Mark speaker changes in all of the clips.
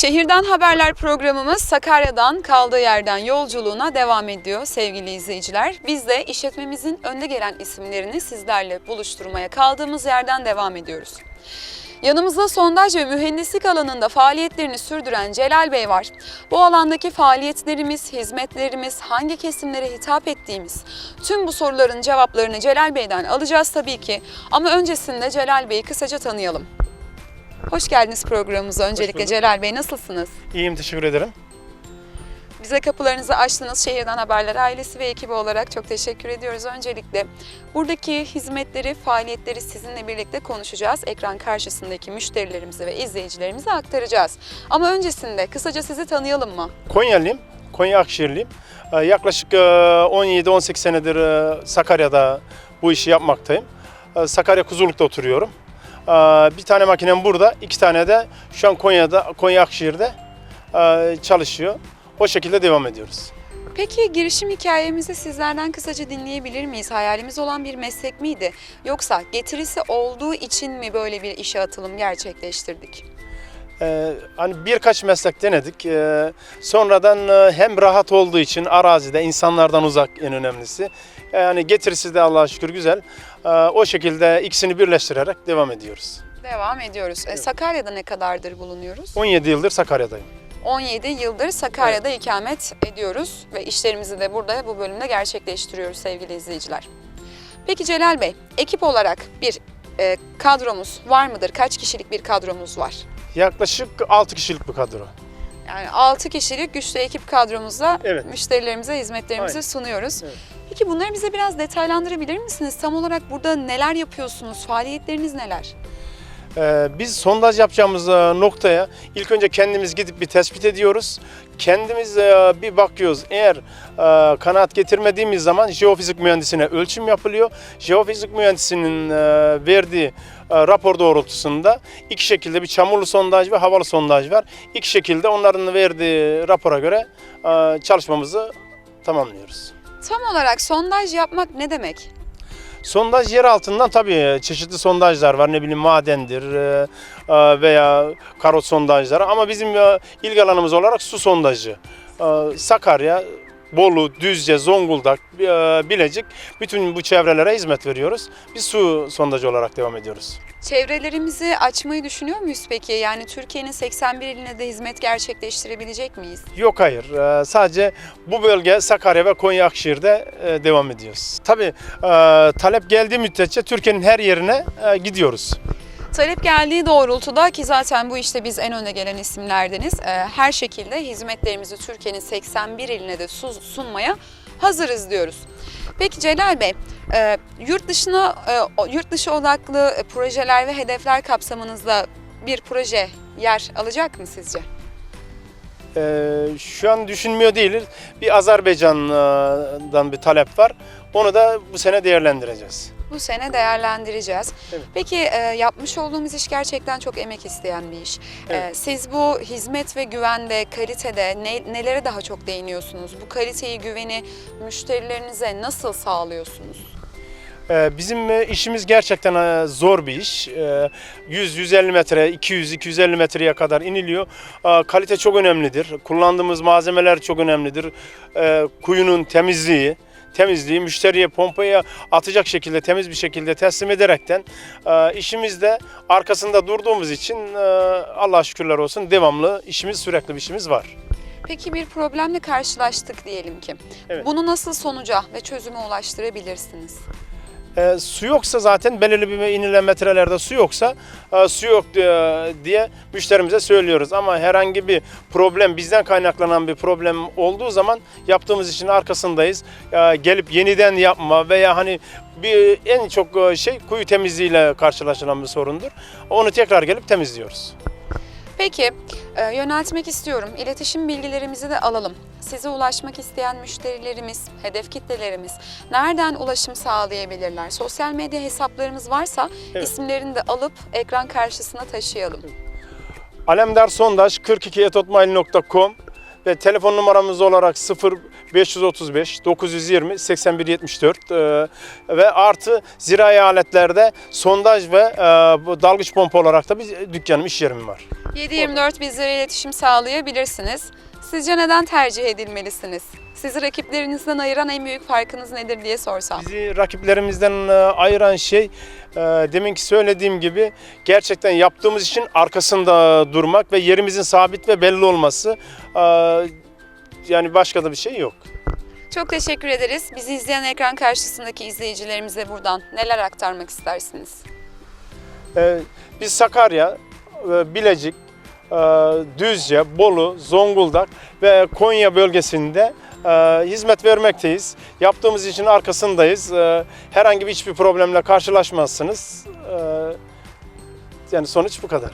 Speaker 1: Şehirden Haberler programımız Sakarya'dan kaldığı yerden yolculuğuna devam ediyor sevgili izleyiciler. Biz de işletmemizin önde gelen isimlerini sizlerle buluşturmaya kaldığımız yerden devam ediyoruz. Yanımızda sondaj ve mühendislik alanında faaliyetlerini sürdüren Celal Bey var. Bu alandaki faaliyetlerimiz, hizmetlerimiz, hangi kesimlere hitap ettiğimiz, tüm bu soruların cevaplarını Celal Bey'den alacağız tabii ki. Ama öncesinde Celal Bey'i kısaca tanıyalım. Hoş geldiniz programımıza öncelikle. Celal Bey. Nasılsınız?
Speaker 2: İyiyim teşekkür ederim.
Speaker 1: Bize kapılarınızı açtınız. Şehirden Haberler ailesi ve ekibi olarak çok teşekkür ediyoruz. Öncelikle buradaki hizmetleri, faaliyetleri sizinle birlikte konuşacağız. Ekran karşısındaki müşterilerimize ve izleyicilerimize aktaracağız. Ama öncesinde kısaca sizi tanıyalım mı?
Speaker 2: Konyalıyım. Konya Akşehirliyim. Ee, Yaklaşık e, 17-18 senedir e, Sakarya'da bu işi yapmaktayım. Ee, Sakarya Kuzuluk'ta oturuyorum. Ee, Bir tane makinem burada, iki tane de şu an Konya'da, Konya Akşehir'de e, çalışıyor. O şekilde devam ediyoruz.
Speaker 1: Peki girişim hikayemizi sizlerden kısaca dinleyebilir miyiz? Hayalimiz olan bir meslek miydi? Yoksa getirisi olduğu için mi böyle bir işe atılım gerçekleştirdik?
Speaker 2: Ee, hani birkaç meslek denedik. Ee, sonradan e, hem rahat olduğu için arazide insanlardan uzak en önemlisi. Yani getirisi de Allah'a şükür güzel. Ee, o şekilde ikisini birleştirerek devam ediyoruz.
Speaker 1: Devam ediyoruz. E, Sakarya'da ne kadardır bulunuyoruz?
Speaker 2: 17 yıldır Sakarya'dayım.
Speaker 1: 17 yıldır Sakarya'da ikamet ediyoruz ve işlerimizi de burada bu bölümde gerçekleştiriyoruz sevgili izleyiciler. Peki Celal Bey, ekip olarak bir e, kadromuz var mıdır? Kaç kişilik bir kadromuz var?
Speaker 2: Yaklaşık 6 kişilik bir kadro.
Speaker 1: Yani 6 kişilik güçlü ekip kadromuzla
Speaker 2: Evet.
Speaker 1: müşterilerimize hizmetlerimizi
Speaker 2: Aynen.
Speaker 1: sunuyoruz.
Speaker 2: Evet.
Speaker 1: Peki bunları bize biraz detaylandırabilir misiniz? Tam olarak burada neler yapıyorsunuz? Faaliyetleriniz neler?
Speaker 2: Ee, biz sondaj yapacağımız e, noktaya ilk önce kendimiz gidip bir tespit ediyoruz. Kendimiz e, bir bakıyoruz. Eğer e, kanaat getirmediğimiz zaman jeofizik mühendisine ölçüm yapılıyor. Jeofizik mühendisinin verdiği rapor doğrultusunda iki şekilde bir çamurlu sondaj ve havalı sondaj var. İki şekilde onların verdiği rapora göre çalışmamızı tamamlıyoruz.
Speaker 1: Tam olarak sondaj yapmak ne demek?
Speaker 2: Sondaj yer altından tabii çeşitli sondajlar var. Ne bileyim madendir e, e, veya karot sondajları ama bizim e, ilgi alanımız olarak su sondajı. E, Sakarya, Bolu, Düzce, Zonguldak, e, Bilecik bütün bu çevrelere hizmet veriyoruz. Biz su sondajı olarak devam ediyoruz.
Speaker 1: Çevrelerimizi açmayı düşünüyor muyuz peki? Yani Türkiye'nin 81 iline de hizmet gerçekleştirebilecek miyiz?
Speaker 2: Yok hayır. Ee, Sadece bu bölge Sakarya ve Konya Akşehir'de e, devam ediyoruz. Tabii e, talep geldiği müddetçe Türkiye'nin her yerine e, gidiyoruz.
Speaker 1: Talep geldiği doğrultuda ki zaten bu işte biz en öne gelen isimlerdeniz. e, Her şekilde hizmetlerimizi Türkiye'nin 81 iline de su- sunmaya hazırız diyoruz. Peki Celal Bey, e, yurt dışına e, yurt dışı odaklı projeler ve hedefler kapsamınızda bir proje yer alacak mı sizce?
Speaker 2: Ee, şu an düşünmüyor değiliz. Bir Azerbaycan'dan bir talep var. Onu da bu sene değerlendireceğiz.
Speaker 1: Bu sene değerlendireceğiz.
Speaker 2: Evet.
Speaker 1: Peki e, yapmış olduğumuz iş gerçekten çok emek isteyen bir iş. E,
Speaker 2: Evet.
Speaker 1: siz bu hizmet ve güvende, kalitede ne, nelere daha çok değiniyorsunuz? Bu kaliteyi, güveni müşterilerinize nasıl sağlıyorsunuz?
Speaker 2: Ee, Bizim e, işimiz gerçekten e, zor bir iş. Ee, 100-150 metre, 200-250 metreye kadar iniliyor. Kalite çok önemlidir. Kullandığımız malzemeler çok önemlidir. Kuyunun temizliği, temizliği müşteriye pompaya atacak şekilde temiz bir şekilde teslim ederekten e, işimizde arkasında durduğumuz için e, Allah'a şükürler olsun devamlı işimiz sürekli bir işimiz var.
Speaker 1: Peki bir problemle karşılaştık diyelim ki.
Speaker 2: Evet.
Speaker 1: Bunu nasıl sonuca ve çözüme ulaştırabilirsiniz?
Speaker 2: E, su yoksa zaten belirli bir inilen metrelerde su yoksa e, su yok diye, diye müşterimize söylüyoruz. Ama herhangi bir problem bizden kaynaklanan bir problem olduğu zaman yaptığımız işin arkasındayız. E, gelip yeniden yapma veya hani bir en çok e, şey kuyu temizliğiyle karşılaşılan bir sorundur. Onu tekrar gelip temizliyoruz.
Speaker 1: Peki e, yöneltmek istiyorum. İletişim bilgilerimizi de alalım. Size ulaşmak isteyen müşterilerimiz, hedef kitlelerimiz nereden ulaşım sağlayabilirler? Sosyal medya hesaplarımız varsa
Speaker 2: Evet.
Speaker 1: isimlerini de alıp ekran karşısına taşıyalım.
Speaker 2: Alemdar Sondaj 42etotmail.com ve telefon numaramız olarak 535 920 8174 e, ve artı zirai aletlerde sondaj ve e, dalgıç pompa olarak da bir dükkanım, iş yerim var.
Speaker 1: 7-24 bizlere iletişim sağlayabilirsiniz. Sizce neden tercih edilmelisiniz? Sizi rakiplerinizden ayıran en büyük farkınız nedir diye sorsam.
Speaker 2: Bizi rakiplerimizden e, ayıran şey e, deminki söylediğim gibi gerçekten yaptığımız işin arkasında durmak ve yerimizin sabit ve belli olması. Yani başka da bir şey yok.
Speaker 1: Çok teşekkür ederiz. Bizi izleyen ekran karşısındaki izleyicilerimize buradan neler aktarmak istersiniz?
Speaker 2: E, Biz Sakarya, e, Bilecik, e, Düzce, Bolu, Zonguldak ve Konya bölgesinde e, hizmet vermekteyiz. Yaptığımız işin arkasındayız. Herhangi bir hiçbir problemle karşılaşmazsınız. Yani sonuç bu kadar.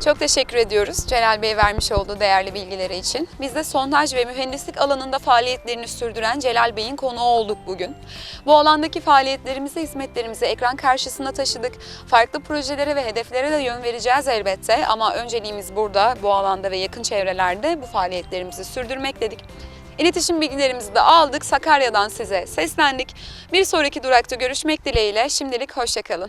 Speaker 1: Çok teşekkür ediyoruz Celal Bey vermiş olduğu değerli bilgileri için. Biz de sondaj ve mühendislik alanında faaliyetlerini sürdüren Celal Bey'in konuğu olduk bugün. Bu alandaki faaliyetlerimizi, hizmetlerimizi ekran karşısına taşıdık. Farklı projelere ve hedeflere de yön vereceğiz elbette ama önceliğimiz burada, bu alanda ve yakın çevrelerde bu faaliyetlerimizi sürdürmek dedik. İletişim bilgilerimizi de aldık. Sakarya'dan size seslendik. Bir sonraki durakta görüşmek dileğiyle. Şimdilik hoşçakalın.